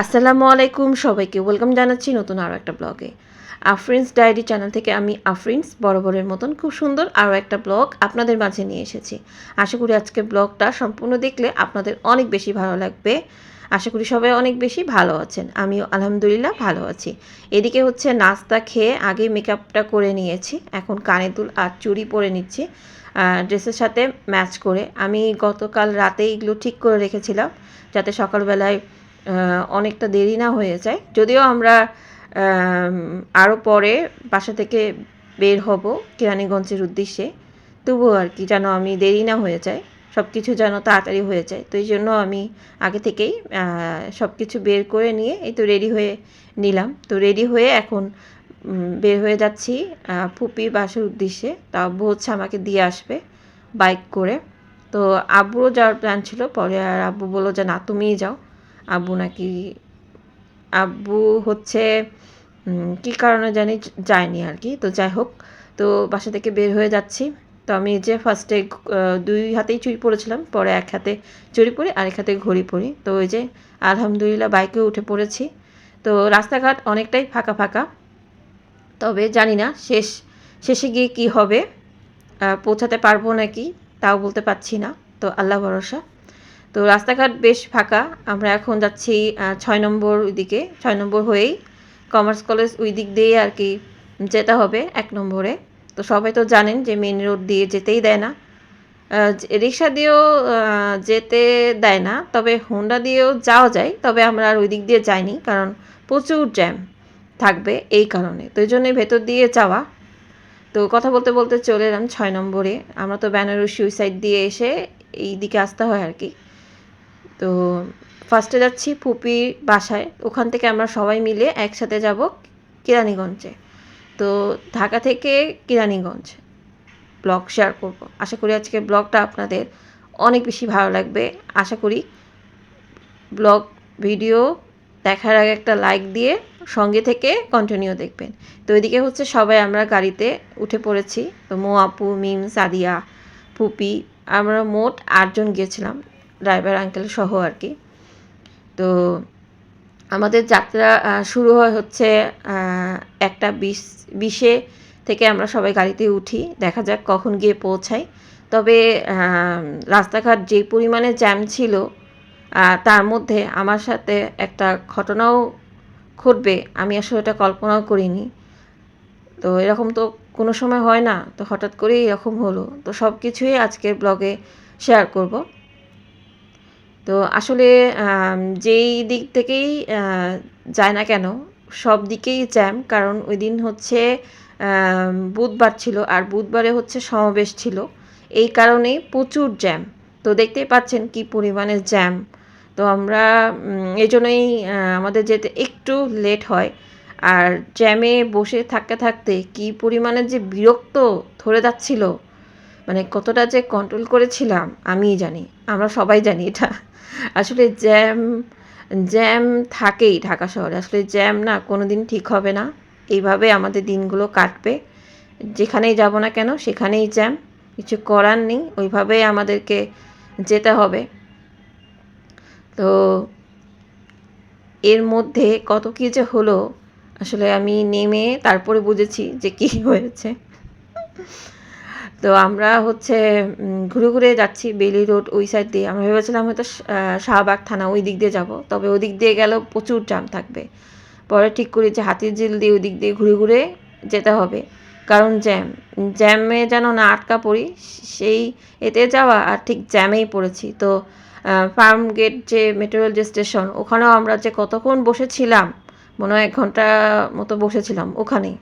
আসসালামু আলাইকুম সবাইকে, ওয়েলকাম জানাচ্ছি নতুন আরও একটা ব্লগে। আফরিন্স ডায়েরি চ্যানেল থেকে আমি আফরিন্স, বরাবরের মতন খুব সুন্দর আরও একটা ব্লগ আপনাদের মাঝে নিয়ে এসেছি। আশা করি আজকে ব্লগটা সম্পূর্ণ দেখলে আপনাদের অনেক বেশি ভালো লাগবে। আশা করি সবাই অনেক বেশি ভালো আছেন। আমিও আলহামদুলিল্লাহ ভালো আছি। এদিকে হচ্ছে নাস্তা খেয়ে আগে মেকআপটা করে নিয়েছি। এখন কানে দুল আর চুড়ি পরে নিচ্ছি ড্রেসের সাথে ম্যাচ করে। আমি গতকাল রাতে এগুলো ঠিক করে রেখেছিলাম, যাতে সকালবেলায় অনেকটা দেরি না হয়ে যায়। যদিও আমরা আরও পরে বাসা থেকে বের হব কেরানীগঞ্জের উদ্দেশ্যে, তবুও আর কি যেন আমি দেরি না হয়ে যায়। সব কিছু যেন তাড়াতাড়ি হয়ে যায়। তো এই জন্য আমি আগে থেকেই সব কিছু বের করে নিয়ে এই তো রেডি হয়ে নিলাম। তো রেডি হয়ে এখন বের হয়ে যাচ্ছি আহ, বাসের উদ্দেশ্যে। তা আব্বু হচ্ছে আমাকে দিয়ে আসবে বাইক করে। তো আব্বুরও যাওয়ার প্ল্যান ছিল পরে আর আব্বু বলল যে না তুমিই যাও। আব্বু নাকি আব্বু হচ্ছে কী কারণে জানি যায়নি আর কি। তো যাই হোক তো বাসা থেকে বের হয়ে যাচ্ছি। তো আমি যে ফার্স্টে দুই হাতেই চুরি পরেছিলাম পরে এক হাতে চুরি পরি আর এক হাতে ঘড়ি পরি তো ওই যে আলহামদুলিল্লাহ বাইকে উঠে পড়েছি। তো রাস্তাঘাট অনেকটাই ফাঁকা ফাঁকা। তবে জানি না শেষ, শেষে গিয়ে কি হবে পৌঁছাতে পারব নাকি তাও বলতে পারছি না। তো আল্লাহ ভরসা। তো রাস্তাঘাট বেশ ফাঁকা। আমরা এখন যাচ্ছি ছয় নম্বর ওইদিকে ছয় নম্বর হয়েই কমার্স কলেজ ওই দিক দিয়েই আর কি যেতে হবে এক নম্বরে। তো সবাই তো জানেন যে মেন রোড দিয়ে যেতেই দেয় না। রিক্সা দিয়েও যেতে দেয় না, তবে হোন্ডা দিয়েও যাওয়া যায়, তবে আমরা আর ওই দিক দিয়ে যাইনি, কারণ প্রচুর জ্যাম থাকবে এই কারণে। তো এই জন্যই ভেতর দিয়ে যাওয়া। তো কথা বলতে বলতে চলে এলাম ছয় নম্বরে। আমরা তো বেনারসি ওই সাইড দিয়ে এসে এই দিকে আসতে হয় আর কি। তো ফার্স্টে যাচ্ছি ফুপির বাসায়। ওখান থেকে আমরা সবাই মিলে একসাথে যাব কেরানীগঞ্জে। তো ঢাকা থেকে কেরানীগঞ্জ। ব্লগ শেয়ার করব। আশা করি আজকে ব্লগটা আপনাদের অনেক বেশি ভালো লাগবে। আশা করি ব্লগ ভিডিও দেখার আগে একটা লাইক দিয়ে সঙ্গে থেকে কন্টিনিউ দেখবেন। তো এদিকে হচ্ছে সবাই আমরা গাড়িতে উঠে পড়েছি। তো মো আপু, মিম, সাদিয়া পুপি আমরা মোট আটজন গিয়েছিলাম। ড্রাইভার আঙ্কেল সহ আর কি। তো আমাদের যাত্রা শুরু হয় হচ্ছে একটা বিশ, বিশে থেকে আমরা সবাই গাড়িতে উঠি। দেখা যাক কখন গিয়ে পৌঁছাই। তবে রাস্তাঘাট যে পরিমাণে জ্যাম ছিল তার মধ্যে আমার সাথে একটা ঘটনাও ঘটবে। আমি আসলে এটা কল্পনাও করিনি। তো এরকম তো কোনো সময় হয় না। তো হঠাৎ করেই এরকম হলো। তো সব কিছুই আজকের ব্লগে শেয়ার করব। তো আসলে যেই দিক থেকেই যায় না কেন সব দিকেই জ্যাম। কারণ ওই দিন হচ্ছে বুধবার ছিল আর বুধবারে হচ্ছে সমাবেশ ছিল। এই কারণেই প্রচুর জ্যাম। তো দেখতেই পাচ্ছেন কি পরিমাণে জ্যাম। তো আমরা উম, এই জন্যই আমাদের যেতে একটু লেট হয়। আর জ্যামে বসে থাকতে থাকতে কি পরিমাণে যে বিরক্ত ধরে যাচ্ছিল মানে কতটা যে কন্ট্রোল করেছিলাম, আমিই জানি, আমরা সবাই জানি এটা। আসলে জ্যাম জ্যাম থাকেই ঢাকা শহরে। আসলে জ্যাম না কোনো দিন ঠিক হবে না। এইভাবে আমাদের দিনগুলো কাটবে। যেখানেই যাব না কেন, সেখানেই জ্যাম কিছু করার নেই, ওইভাবেই আমাদেরকে যেতে হবে। তো এর মধ্যে কত কী যে হলো, আসলে আমি নেমে তারপরে বুঝেছি যে কী হয়েছে। তো আমরা হচ্ছে ঘুরে ঘুরে যাচ্ছি বেলি রোড ওই সাইড দিয়ে। আমরা ভেবেছিলাম হয়তো শাহবাগ থানা ওই দিক দিয়ে যাব, তবে ওই দিক দিয়ে গেলেও প্রচুর জ্যাম থাকবে। পরে ঠিক করি যে হাতির ঝিল দিয়ে ওই দিক দিয়ে ঘুরে ঘুরে যেতে হবে। কারণ জ্যাম জ্যামে যেন না আটকা পড়ি, সেই এতে যাওয়া আর ঠিক জ্যামেই পড়েছি। তো ফার্ম গেট যে মেট্রো রেল যে স্টেশন ওখানেও আমরা যে কতক্ষণ বসেছিলাম, মনে হয় এক ঘণ্টা মতো বসেছিলাম ওখানেই।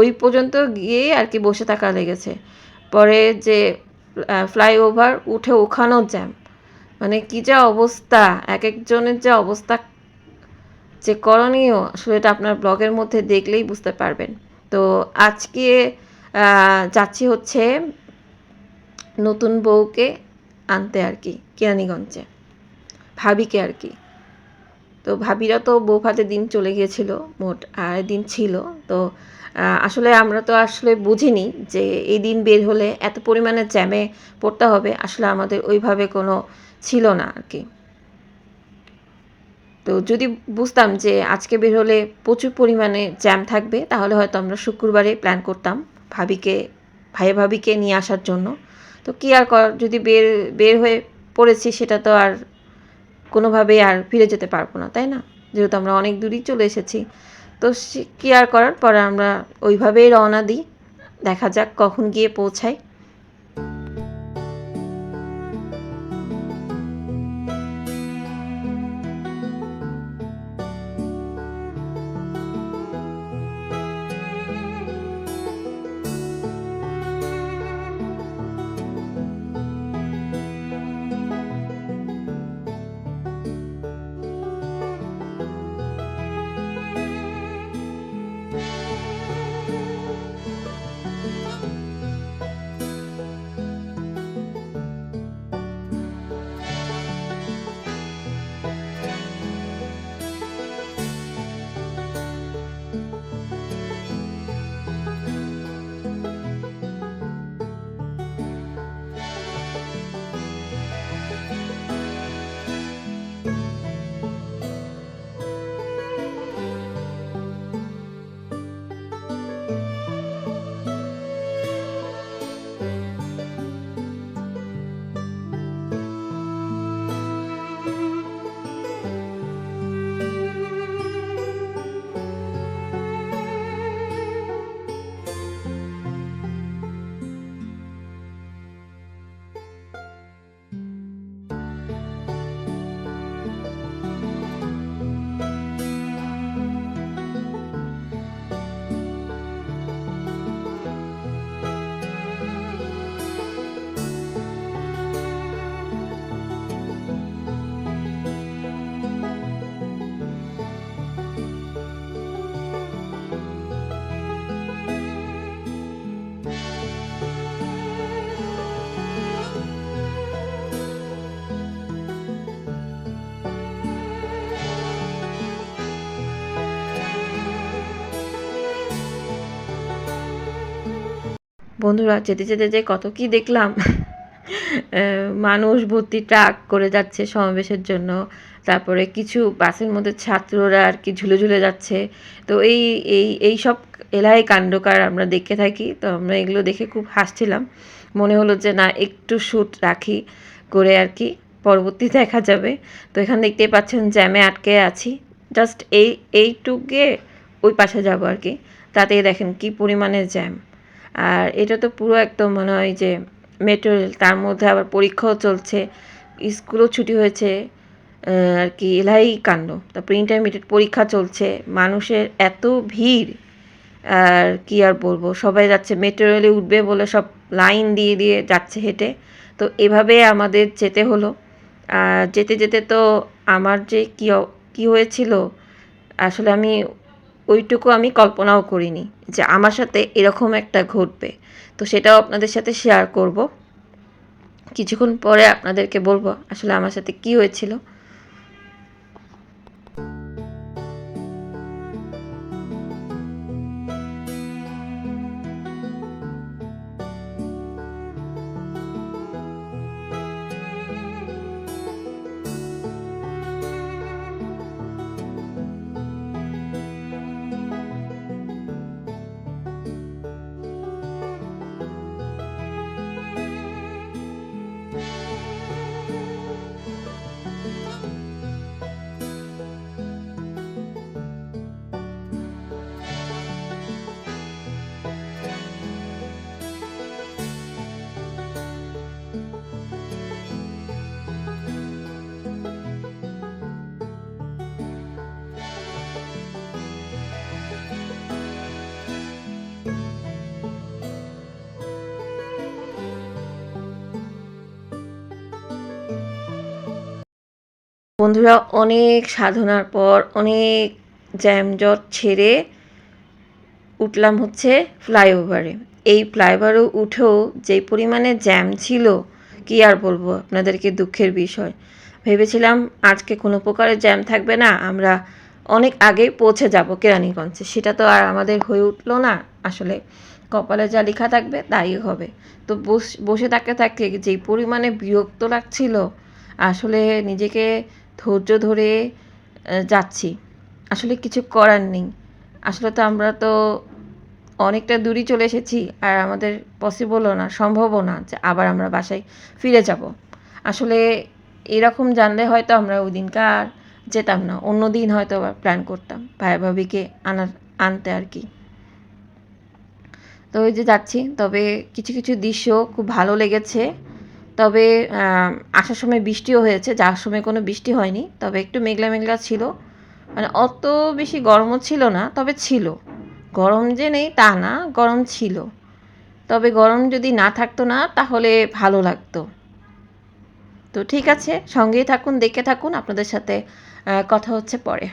ওই পর্যন্ত গিয়ে আর কি বসে থাকা লেগেছে। পরে যে ফ্লাইওভার উঠে ওখানেও জ্যাম মানে কি যা অবস্থা, এক একজনের যা অবস্থা, যে করণীয়, আসলে এটা আপনার ব্লগের মধ্যে দেখলেই বুঝতে পারবেন। তো আজকে যাচ্ছি হচ্ছে নতুন বউকে আনতে আর কি, কেরানীগঞ্জে। ভাবিকে আর কি। তো ভাবিরা তো বউ ভাতে দিন চলে গিয়েছিল, মোট আর দিন ছিল। তো আসলে আমরা তো আসলে বুঝিনি যে এই দিন বের হলে এত পরিমাণে জ্যামে পড়তে হবে। আসলে আমাদের ওইভাবে কোনো ছিল না আর কি। তো যদি বুঝতাম যে আজকে বের হলে প্রচুর পরিমাণে জ্যাম থাকবে, তাহলে হয়তো আমরা শুক্রবারে প্ল্যান করতাম ভাবিকে ভাই ভাবিকে নিয়ে আসার জন্য। তো কী আর কর, যদি বের বের হয়ে পড়েছি সেটা তো আর কোনোভাবেই আর ফিরে যেতে পারব না, তাই না? যেহেতু আমরা অনেক দূরই চলে এসেছি। তো সে- আর করার? পরে আমরা ওইভাবেই রওনা দিই। দেখা যাক কখন গিয়ে পৌঁছাই বন্ধুরা যেতে যেতে যে কত কি দেখলাম মানুষ ভর্তি ট্রাক করে যাচ্ছে সমাবেশের জন্য। তারপরে কিছু বাসের মধ্যে ছাত্ররা আর কি ঝুলে ঝুলে যাচ্ছে। তো এই এই এই সব এলাই কাণ্ডকার আমরা দেখে থাকি। তো আমরা এগুলো দেখে খুব হাসছিলাম। মনে হলো যে না, একটু শ্যুট রাখি করে আর কি, পরবর্তী দেখা যাবে। তো এখানে দেখতেই পাচ্ছেন জ্যামে আটকে আছি। জাস্ট এই, এইটুক ওই পাশে যাব আর কি। তাতেই দেখেন কি পরিমাণে জ্যাম। আর এটা তো পুরো একদম মনে হয় যে মেট্রো রেল তার মধ্যে আবার পরীক্ষাও চলছে। স্কুলও ছুটি হয়েছে আর কি এলাই কাণ্ড। তারপরে ইন্টারমিডিয়েট পরীক্ষা চলছে, মানুষের এত ভিড়। আর কি আর বলব, সবাই যাচ্ছে মেট্রো রেলে উঠবে বলে সব লাইন দিয়ে দিয়ে যাচ্ছে হেঁটে। তো এভাবে আমাদের যেতে হলো। আর যেতে যেতে তো আমার যে কী কী হয়েছিল, আসলে আমি ওইটুকু আমি কল্পনাও করিনি যে আমার সাথে এরকম একটা ঘটবে। তো সেটাও আপনাদের সাথে শেয়ার করব। কিছুক্ষণ পরে আপনাদেরকে বলব আসলে আমার সাথে কি হয়েছিল। বন্ধুরা, অনেক সাধনার পর, অনেক জ্যামজট ছেড়ে উঠলাম হচ্ছে ফ্লাইওভারে। এই ফ্লাইওভারে উঠেও যে পরিমাণে জ্যাম ছিল, কি আর বলব আপনাদেরকে দুঃখের বিষয়। ভেবেছিলাম আজকে কোনো প্রকারের জ্যাম থাকবে না, আমরা অনেক আগেই পৌঁছে যাব কেরানীগঞ্জে। সেটা তো আর আমাদের হয়ে উঠল না, আসলে কপালে যা লেখা থাকবে তাই হবে। তো বস- থাকতে থাকতে যেই পরিমাণে বিরক্ত লাগছিল, আসলে নিজেকে ধৈর্য ধরে যাচ্ছি। আসলে কিছু করার নেই। আসলে তো আমরা তো অনেকটা দূরই চলে এসেছি আর আমাদের পসিবলও না, সম্ভবও না যে আবার আমরা বাসায় ফিরে যাব। আসলে এরকম জানলে হয়তো আমরা ওই দিনকার যেতাম না, অন্য দিন হয়তো আবার প্ল্যান করতাম, ভাই ভাবিকে আনার, আনতে আর কি। তো ওই যে যাচ্ছি, তবে কিছু কিছু দৃশ্য খুব ভালো লেগেছে। তবে আসার সময় বৃষ্টিও হয়েছে, যাওয়ার সময় কোনো বৃষ্টি হয়নি, তবে একটু মেঘলা মেঘলা ছিল। মানে অত বেশি গরমও ছিল না, তবে ছিল। গরম যে নেই তা না, গরম ছিল। তবে গরম যদি না থাকতো না, তাহলে ভালো লাগতো। তো ঠিক আছে, সঙ্গেই থাকুন, দেখে থাকুন, আপনাদের সাথে কথা হচ্ছে পরে।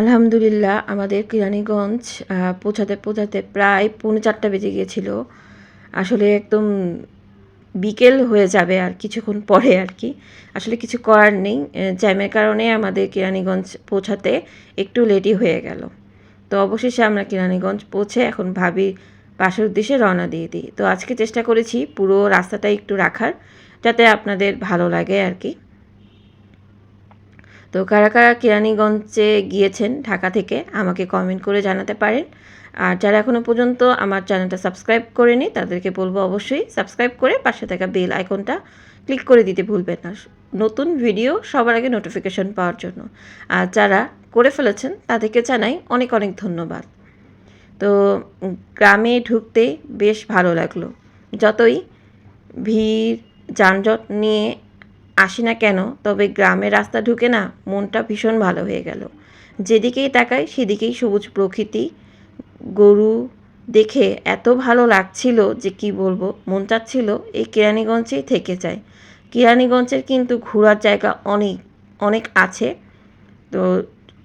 আলহামদুলিল্লাহ, আমাদের কিরানীগঞ্জ পৌঁছাতে পৌঁছাতে প্রায় পৌনে চারটা বেজে গিয়েছিল। আসলে একদম বিকেল হয়ে যাবে আর কিছুক্ষণ পরে আর কি। আসলে কিছু করার নেই জ্যামের কারণে আমাদের কিরানীগঞ্জ পৌঁছাতে একটু লেটই হয়ে গেল। তো অবশেষে আমরা কিরানীগঞ্জ পৌঁছে এখন ভাবি বাসার উদ্দেশ্যে রওনা দিয়ে দিই। তো আজকে চেষ্টা করেছি পুরো রাস্তাটা একটু রাখার, যাতে আপনাদের ভালো লাগে আর কি। তো কারা কারা কেরানীগঞ্জে গিয়েছেন ঢাকা থেকে আমাকে কমেন্ট করে জানাতে পারেন। আর যারা এখনও পর্যন্ত আমার চ্যানেলটা সাবস্ক্রাইব করেনি, তাদেরকে বলব অবশ্যই সাবস্ক্রাইব করে পাশে থাকা বেল আইকনটা ক্লিক করে দিতে ভুলবেন না। নতুন ভিডিও সবার আগে নোটিফিকেশন পাওয়ার জন্য। আর যারা করে ফেলেছেন, তাদেরকে জানাই অনেক অনেক ধন্যবাদ। তো গ্রামে ঢুকতে বেশ ভালো লাগল। যতই ভিড়, যানজট নিয়ে আসি না কেন, তবে গ্রামের রাস্তা ঢুকে না মনটা ভীষণ ভালো হয়ে গেল। যেদিকেই তাকাই, সেদিকেই সবুজ প্রকৃতি। গরু দেখে এত ভালো লাগছিল যে কি বলব, মন চাচ্ছিল এই কেরানীগঞ্জেই থেকে যায়। কেরানীগঞ্জের কিন্তু ঘোরার জায়গা অনেক অনেক আছে। তো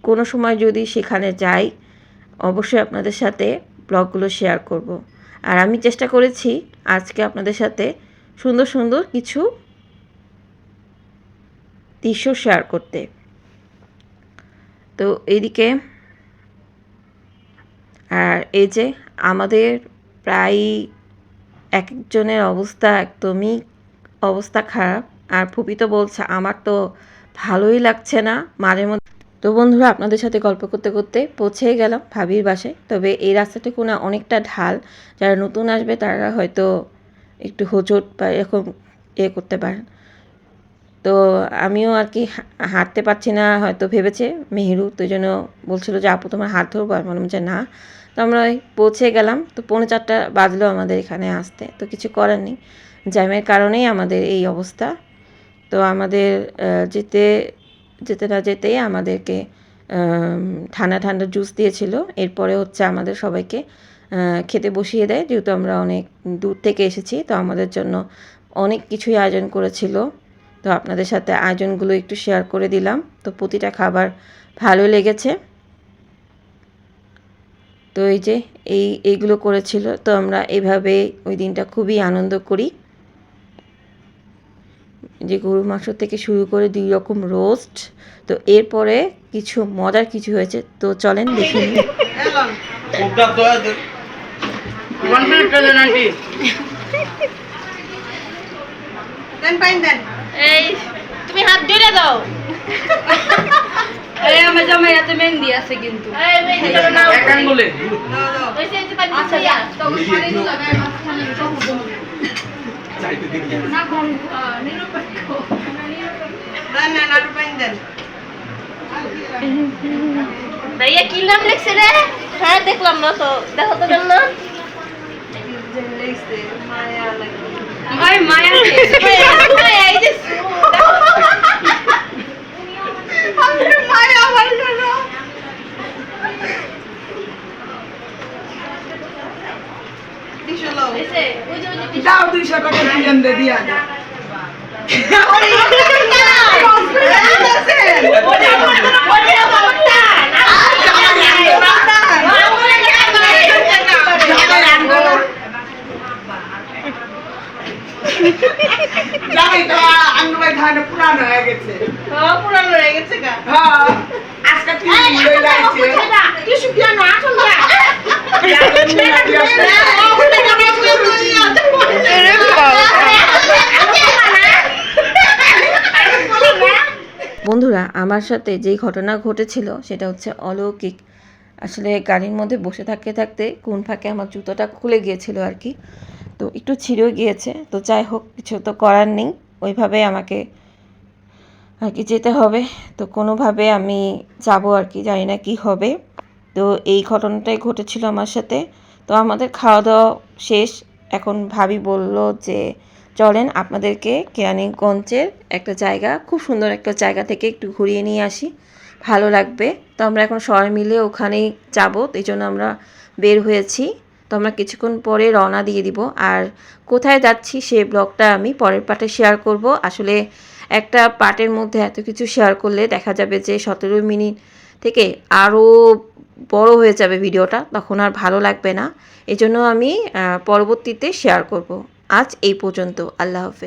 কোনো সময় যদি সেখানে যাই, অবশ্যই আপনাদের সাথে ব্লগগুলো শেয়ার করব। আর আমি চেষ্টা করেছি আজকে আপনাদের সাথে সুন্দর সুন্দর কিছু দৃশ্য শেয়ার করতে। তো এদিকে, আর এই যে আমাদের প্রায় এক একজনের অবস্থা একদমই অবস্থা খারাপ। আর ফুপি তো বলছে, আমার তো ভালোই লাগছে না মাঝে মধ্যে। তো বন্ধুরা, আপনাদের সাথে গল্প করতে করতে পৌঁছেই গেলাম ভাবির বাসায়। তবে এই রাস্তাটুকু না অনেকটা ঢাল। যারা নতুন আসবে, তারা হয়তো একটু হোঁচট বা এরকম এ করতে পারেন। তো আমিও আর কি হাঁটতে পারছি না, হয়তো ভেবেছে মেহেরু, তো এই জন্য বলছিলো যে, আপু, তোমার হাত ধরবো? আমি বললাম যে, না। তো আমরা ওই পৌঁছে গেলাম, তো পৌনে চারটা বাজলো আমাদের এখানে আসতে, তো কিছু করার নেই। জ্যামের কারণেই আমাদের এই অবস্থা। তো আমাদের যেতে যেতে না যেতেই আমাদেরকে ঠান্ডা ঠান্ডা জুস দিয়েছিল। এরপরে হচ্ছে আমাদের সবাইকে খেতে বসিয়ে দেয়। যেহেতু আমরা অনেক দূর থেকে এসেছি, তো আমাদের জন্য অনেক কিছুই আয়োজন করেছিল। তো আপনাদের সাথে আয়োজনগুলো একটু শেয়ার করে দিলাম। তো প্রতিটা খাবার ভালো লেগেছে। তো এই যে এই এইগুলো করেছিল। তো আমরা এইভাবে ওই দিনটা খুবই আনন্দ করি। যে গরু মাংস থেকে শুরু করে দুই রকম রোস্ট তো এরপরে কিছু মজার কিছু হয়েছে। তো চলেন দেখে কোকটা তো এই তুমি হাত ধরে দাও। এই আমার জামাই হাতে মেহেন্দি আছে কিন্তু। এই মেহেদি করো না এক আঙ্গুলে। দাও দাও। ওই যে পানি আচ্ছা দিয়া। যা তো পানি মাঝখানে সব চাইতে দেখি না। কোন নিরপেক্ষ দেন না নাটু পাইন দেন। ভাইয়া কি নাম লিখছে রে? হ্যাঁ দেখলাম না তো দেখো তো না। মায়া লাগে। ওই যে দাও দুইশো টাকা দুজন দে দিয়া দে জামাই তো পুরানো হয়ে গেছে। পুরানো হয়ে গেছে গা। হ্যাঁ আজকে আসল বন্ধুরা আমার সাথে যেই ঘটনা ঘটেছিল সেটা হচ্ছে অলৌকিক। আসলে গাড়ির মধ্যে বসে থাকতে থাকতে কোন ফাঁকে আমার জুতোটা খুলে গিয়েছিল আর কি। তো একটু ছিঁড়েও গিয়েছে। তো যাই হোক, কিছু তো করার নেই। ওইভাবে আমাকে আর কি যেতে হবে। তো কোনোভাবে আমি যাব আর কি, জানি না কি হবে। তো এই ঘটনাটাই ঘটেছিল আমার সাথে। তো আমাদের খাওয়া দাওয়া শেষ। এখন ভাবি বলল যে, চলেন আপনাদেরকে কেরানীগঞ্জের একটা জায়গা, খুব সুন্দর একটা জায়গা থেকে একটু ঘুরিয়ে নিয়ে আসি। ভালো লাগবে। তো আমরা এখন সবাই মিলে ওখানেই যাব। এই জন্য আমরা বের হয়েছি। তো আমরা কিছুক্ষণ পরে রওনা দিয়ে দিব। আর কোথায় যাচ্ছি সে ব্লগটা আমি পরের পার্টে শেয়ার করব। আসলে একটা পার্টের মধ্যে এত কিছু শেয়ার করলে দেখা যাবে যে সতেরো মিনিট থেকে আরও বড় হয়ে যাবে ভিডিওটা, তখন আর ভালো লাগবে না। এজন্য আমি পরবর্তীতে শেয়ার করব। আজ এই পর্যন্ত। আল্লাহ হাফেজ।